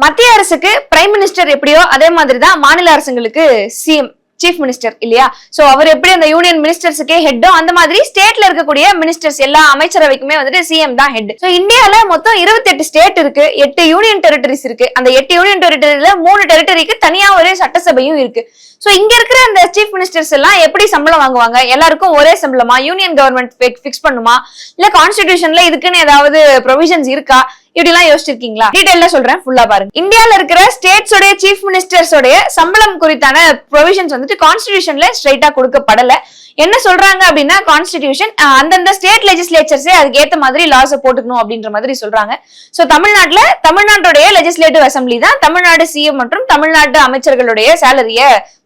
மத்திய அரசுக்கு prime minister எப்படியோ அதே மாதிரி தான் மாநில அரசுங்களுக்கு சிஎம் சீஃப் மினிஸ்டர் இல்லையா? சோ அவர் எப்படி அந்த யூனியன் மினிஸ்டர்ஸுக்கே ஹெட்டோ அந்த மாதிரி ஸ்டேட்ல இருக்கக்கூடிய மினிஸ்டர்ஸ் எல்லா அமைச்சரவைக்குமே வந்துட்டு சிஎம் தான் ஹெட் சோ இந்தியால மொத்தம் 28 ஸ்டேட் இருக்கு எட்டு யூனியன் டெரிட்டரிஸ் இருக்கு. அந்த எட்டு யூனியன் டெரிட்டரியில மூணு டெரிட்டரிக்கு தனியா ஒரு சட்டசபையும் இருக்கு. சோ இங்க இருக்கிற அந்த சீஃப் மினிஸ்டர்ஸ் எல்லாம் எப்படி சம்பளம் வாங்குவாங்க? எல்லாருக்கும் ஒரே சம்பளமா? யூனியன் கவர்மெண்ட் பிக்ஸ் பண்ணுமா? இல்ல கான்ஸ்டிடியூஷன்ல இதுக்குன்னு ஏதாவது ப்ரொவிஷன்ஸ் இருக்கா? இப்படி எல்லாம் யோசிச்சிருக்கீங்களா? டீடைல்ல சொல்றேன் ஃபுல்லா பாருங்க. இந்தியால இருக்கிற ஸ்டேட்ஸ் உடைய சீஃப் மினிஸ்டர்ஸ் உடைய சம்பளம் குறித்தான ப்ரொவிஷன்ஸ் வந்துட்டு கான்ஸ்டிடியூஷன்ல ஸ்ட்ரைட்டா கொடுக்கப்படல. என்ன சொல்றாங்க அப்படின்னா கான்ஸ்டிடியூஷன் அந்தந்த ஸ்டேட் லெஜிஸ்லேச்சர்ஸே அதுக்கு ஏத்த மாதிரி லாஸ் போட்டுக்கணும் அப்படின்ற மாதிரி சொல்றாங்க. சோ தமிழ்நாட்டுல தமிழ்நாட்டுடைய லெஜிஸ்லேட்டிவ் அசம்பிளி தான் தமிழ்நாடு சிஎம் மற்றும் தமிழ்நாட்டு அமைச்சர்களுடைய சேலரிய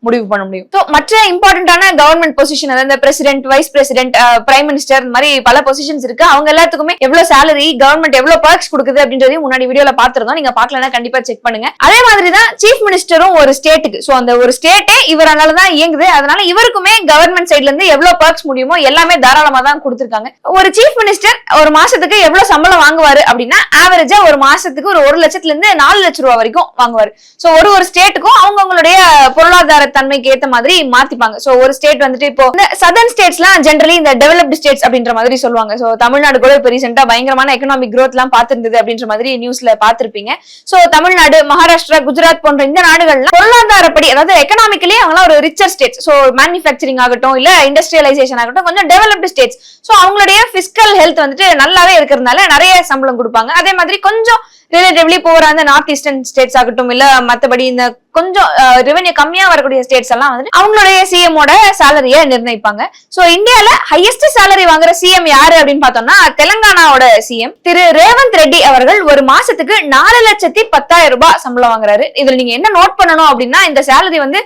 முடிவு பண்ண முடியும். சோ மற்ற இம்பார்ட்டன்டான கவர்மெண்ட் பொசிஷன் அதாவது president vice president prime minister இந்த மாதிரி பல பொசிஷன்ஸ் இருக்கு. அவங்க எல்லாத்துக்குமே எவ்வளவு சேலரி கவர்மெண்ட் எவ்வளவு பர்க்ஸ் கொடுக்குது அப்படின்றதையும் முன்னாடி வீடியோல பாத்துருந்தோம் நீங்க பாக்கலன்னா கண்டிப்பா செக் பண்ணுங்க. அதே மாதிரி தான் சீஃப் மினிஸ்டரும் ஒரு ஸ்டேட்டுக்கு ஸோ அந்த ஒரு ஸ்டேட்டே இவரால தான் இயங்குது. அதனால இவருக்குமே கவர்மெண்ட் சைட்ல இருந்து எவ்வளவு பர்க்ஸ் முடியுமோ எல்லாமே தாராளமா தான் கொடுத்திருக்காங்க. ஒரு சீஃப் மினிஸ்டர் ஒரு மாசத்துக்கு எவ்வளவு சம்பளம் வாங்குவாரு அப்படின்னா ஆவரேஜா ஒரு மாசத்துக்கு ஒரு ஒரு லட்சத்துல இருந்து நாலு லட்ச ரூபா வரைக்கும் வாங்குவாரு. சோ ஒரு ஒரு ஸ்டேட்டுக்கும் அவங்கவுங்களுடைய பொருளாதார தன்மைக்கு ஏத்த மாதிரி மாத்திப்பாங்க. சோ ஒரு ஸ்டேட் வந்துட்டு இப்போ இந்த சதர்ன் ஸ்டேட்ஸ்லாம் ஜென்ரலி இந்த டெவலப்டு ஸ்டேட்ஸ் அப்படின்ற மாதிரி சொல்லுவாங்க. சோ தமிழ்நாடு கூட இப்ப ரீசெண்டா பயங்கரமான எக்கனாமிக் க்ரோத் எல்லாம் பாத்துருந்தது அப்படின்ற மாதிரி நியூஸ்ல பாத்திருப்பீங்க சோ தமிழ்நாடு மகாராஷ்டிரா குஜராத் போன்ற இந்த நாடுகள்லாம் பொருளாதாரப்படி அதாவது எக்கனாமிக்கலி அவங்களாம் ஒரு ரிச்சர் ஸ்டேட்ஸ் சோ மேனுஃபேக்சரிங் ஆகட்டும் இல்ல இண்டஸ்ட்ரியலைசேஷன் ஆகட்டும் கொஞ்சம் டெவலப்டு ஸ்டேட்ஸ் ஸோ அவங்களுடைய பிசிக்கல் ஹெல்த் வந்துட்டு நல்லாவே இருக்கிறதுனால நிறைய சம்பளம் கொடுப்பாங்க. அதே மாதிரி கொஞ்சம் ரிலேட்டிவ்லி போற அந்த நார்த் ஈஸ்டர்ன் ஸ்டேட்ஸ் ஆகட்டும் இல்ல மத்தபடி இந்த கொஞ்சம் ரெவென்யூ கம்மியா வரக்கூடிய ஸ்டேட்ஸ் எல்லாம் வந்து அவங்களுடைய சிஎம் சேலரியை நிர்ணயிப்பாங்க. சோ இந்தியால ஹையஸ்ட் சேலரி வாங்குற சிஎம் யாரு அப்படின்னு பார்த்தோம்னா தெலங்கானாவோட சிஎம் திரு ரேவந்த் ரெட்டி அவர்கள் ஒரு மாசத்துக்கு நாலு லட்சத்தி பத்தாயிரம் ரூபாய் சம்பளம் வாங்குறாரு. இதுல நீங்க என்ன நோட் பண்ணணும் அப்படின்னா இந்த சேலரி வந்து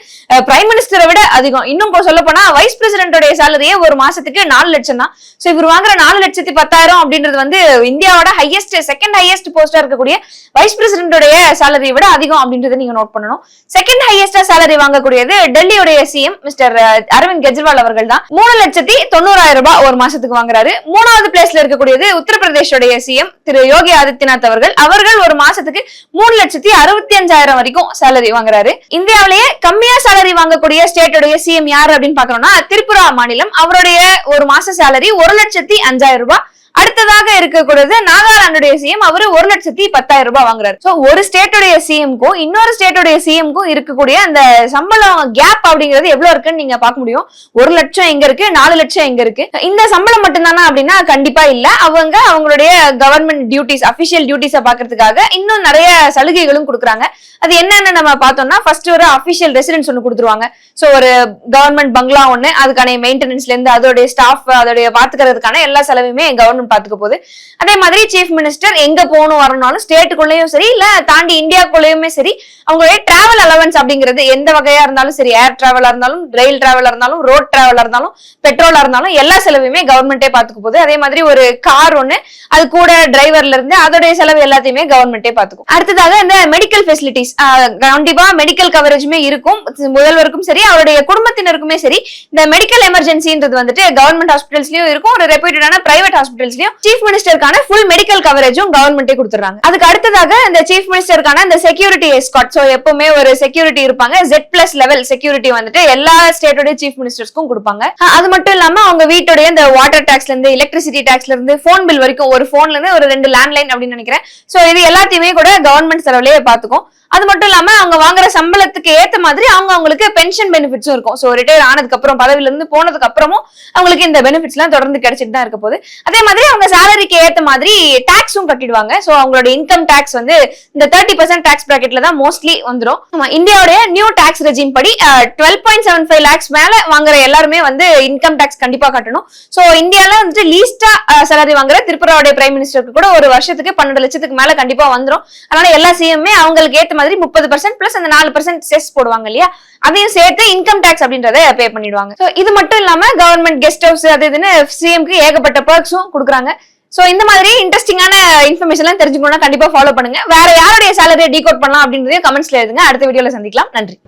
பிரைம் மினிஸ்டரை விட அதிகம். இன்னும் சொல்ல போனா வைஸ் பிரசிடென்டோட சேலரியே ஒரு மாசத்துக்கு நாலு லட்சம் தான். சோ இவர் வாங்குற நாலு லட்சத்தி பத்தாயிரம் அப்படின்றது வந்து இந்தியாவோட ஹையஸ்ட் செகண்ட் ஹையஸ்ட் போஸ்டா இருக்கக்கூடிய வைஸ் பிரசிடென்டோடைய சேலரியை விட அதிகம் அப்படின்றத நீங்க நோட் பண்ணணும். செகண்ட் ஹையஸ்டா சேலரி வாங்கக்கூடியது டெல்லியுடைய சிஎம் மிஸ்டர் அரவிந்த் கெஜ்ரிவால் அவர்கள் தான் மூணு லட்சத்தி தொண்ணூறாயிரம் ரூபாய் ஒரு மாசத்துக்கு வாங்குறாரு. மூணாவது பிளேஸ்ல இருக்கக்கூடியது உத்தரப்பிரதேஷோடைய சிஎம் திரு யோகி ஆதித்யநாத் அவர்கள். அவர்கள் ஒரு மாசத்துக்கு மூணு லட்சத்தி அறுபத்தி அஞ்சாயிரம் வரைக்கும் சேலரி வாங்குறாரு. இந்தியாவிலேயே கம்மியா சேலரி வாங்கக்கூடிய ஸ்டேட்டோடைய சிஎம் யாரு அப்படின்னு பாக்குறோம்னா திரிபுரா மாநிலம். அவருடைய ஒரு மாச சேலரி ஒரு லட்சத்தி அஞ்சாயிரம் ரூபாய். அடுத்ததாக இருக்கக்கூடியது நாகாலாந்துடைய சிஎம் அவரு ஒரு லட்சத்தி பத்தாயிரம் ரூபாய் வாங்குறாரு. சோ ஒரு ஸ்டேட்டுடைய சிஎம்க்கும் இன்னொரு ஸ்டேட்டுடைய சிஎம்க்கும் இருக்கக்கூடிய அந்த சம்பளம் கேப் அப்படிங்கிறது எவ்வளவு இருக்குன்னு நீங்க பார்க்க முடியும். ஒரு லட்சம் எங்க இருக்கு? நாலு லட்சம் எங்க இருக்கு? இந்த சம்பளம் மட்டும்தானா அப்படின்னா கண்டிப்பா இல்ல. அவங்க அவங்களுடைய கவர்மெண்ட் டியூட்டிஸ் அபிஷியல் டியூட்டிஸை பாக்குறதுக்காக இன்னும் நிறைய சலுகைகளும் கொடுக்குறாங்க. அது என்னன்னு நம்ம பார்த்தோம்னா ஃபர்ஸ்ட் ஒரு அபிஷியல் ரெசிடென்ஸ் ஒன்று கொடுத்துருவாங்க. ஸோ ஒரு கவர்மெண்ட் பங்களா ஒன்று அதுக்கான மெயின்டெனன்ஸ்ல இருந்து அதோடைய ஸ்டாஃப் அதோடைய பாத்துக்கிறதுக்கான எல்லா செலவுமே கவர்மெண்ட் பாத்துக்க போகுது. அதே மாதிரி சீஃப் மினிஸ்டர் எங்க போகணும் வரணும்னாலும் ஸ்டேட்டுக்குள்ளேயும் சரி இல்ல தாண்டி இந்தியாக்குள்ளேயுமே சரி அவங்களுடைய டிராவல் அலவன்ஸ் அப்படிங்கிறது எந்த வகையா இருந்தாலும் சரி ஏர் டிராவலா இருந்தாலும் ரயில் டிராவலா இருந்தாலும் ரோட் டிராவலா இருந்தாலும் பெட்ரோலா இருந்தாலும் எல்லா செலவுமே கவர்மெண்டே பாத்துக்க போகுது. அதே மாதிரி ஒரு கார் ஒண்ணு அது கூட டிரைவர்ல இருந்து அதோடைய செலவு எல்லாத்தையுமே கவர்மெண்டே பாத்துக்கும் அடுத்ததாக இந்த மெடிக்கல் ஃபெசிலிட்டிஸ் கண்டிப்பா மெடிக்கல் கவரேஜுமே இருக்கும். முதல்வருக்கும் சரி அவருடைய குடும்பத்தினருக்குமே சரி இந்த மெடிக்கல் எமர்ஜென்சின்றது வந்துட்டு கவர்மெண்ட் ஹாஸ்பிட்டல்ஸ்லயும் இருக்கும். ஒரு ரெப்யூட்டடான பிரைவேட் ஹாஸ்பிட்டல்ஸ்லயும் சீஃப் மினிஸ்டருக்கான ஃபுல் மெடிக்கல் கவரேஜும் கவர்மெண்டே கொடுத்துறாங்க அதுக்கு அடுத்ததாக இந்த சீஃப் மினிஸ்டருக்கான இந்த செக்யூரிட்டி எஸ்காட் சோ எப்பவுமே ஒரு செக்யூரிட்டி இருப்பாங்க. ஜெட் பிளஸ் லெவல் செக்யூரிட்டி வந்துட்டு எல்லா ஸ்டேட்டோட சீஃப் மினிஸ்டர்ஸ்க்கும் கொடுப்பாங்க. அது மட்டும் இல்லாம அவங்க வீட்டுடைய இந்த வாட்டர் டேக்ஸ்ல இருந்து எலக்ட்ரிசிட்டி டேக்ஸ்ல இருந்து போன் பில் வரைக்கும் ஒரு போன்ல இருந்து ஒரு ரெண்டு லேண்ட்லைன் அப்படின்னு நினைக்கிறேன். சோ இது எல்லாத்தையுமே கூட கவர்மெண்ட் செலவுலயே பாத்துக்கும். அது மட்டும் இல்லாம அவங்க வாங்குற சம்பளத்துக்கு ஏத்த மாதிரி அவங்க அவங்களுக்கு பென்ஷன் பெனிஃபிட்ஸும் இருக்கும். சோ ரிட்டையர் ஆனதுக்கு அப்புறம் பதவியில இருந்து போனதுக்கு அப்புறமும் அவங்களுக்கு இந்த பெனிஃபிட்ஸ் எல்லாம் தொடர்ந்து கிடைச்சிட்டு தான் இருக்க போகுது. அதே மாதிரி அவங்க சேலரிக்கு ஏத்த மாதிரி டாக்ஸும் கட்டிடுவாங்க. சோ அவங்களோட இன்கம் டாக்ஸ் வந்து இந்த தேர்ட்டி பர்சன்ட் டாக்ஸ் பிராக்கெட்ல தான் மோஸ்ட்லி வந்துடும் இந்தியாவுடைய நியூ டாக்ஸ் ரெஜிம் படி twelve point seven five lakhs மேல வாங்குற எல்லாருமே வந்து இன்கம் டாக்ஸ் கண்டிப்பா கட்டணும். சோ இந்தியால வந்துட்டு லீஸ்டா சேலரி வாங்குற திரிபுராவுடைய பிரைம் மினிஸ்டருக்கு கூட ஒரு வருஷத்துக்கு பன்னெண்டு லட்சத்துக்கு மேல கண்டிப்பா வந்துரும். அதனால எல்லா சிஎம்மே அவங்களுக்கு ஏத்த மாதிரி முப்பது பர்சன்ட் பிளஸ் அந்த நாலு பர்சன்ட் செஸ் போடுவாங்க இல்லையா? அதையும் சேர்த்து இன்கம் டேக்ஸ் அப்படின்றத பே பண்ணிடுவாங்க. ஸோ இது மட்டும் இல்லாம கவர்மெண்ட் கெஸ்ட் ஹவுஸ் அது இதுன்னு சிஎம்க்கு ஏகப்பட்ட பர்க்ஸும் கொடுக்குறாங்க. சோ இந்த மாதிரி இன்ட்ரெஸ்டிங்கான இன்ஃபர்மேஷன்லாம் தெரிஞ்சுக்கணும்னா கண்டிப்பா ஃபாலோ பண்ணுங்க. வேற யாருடைய சேலரியை டீகோட் பண்ணலாம் அப்படின்றதையும் கமெண்ட்ஸ்ல எழுதுங்க. அடுத்த வீடியோல சந்திக்கலாம். நன்றி.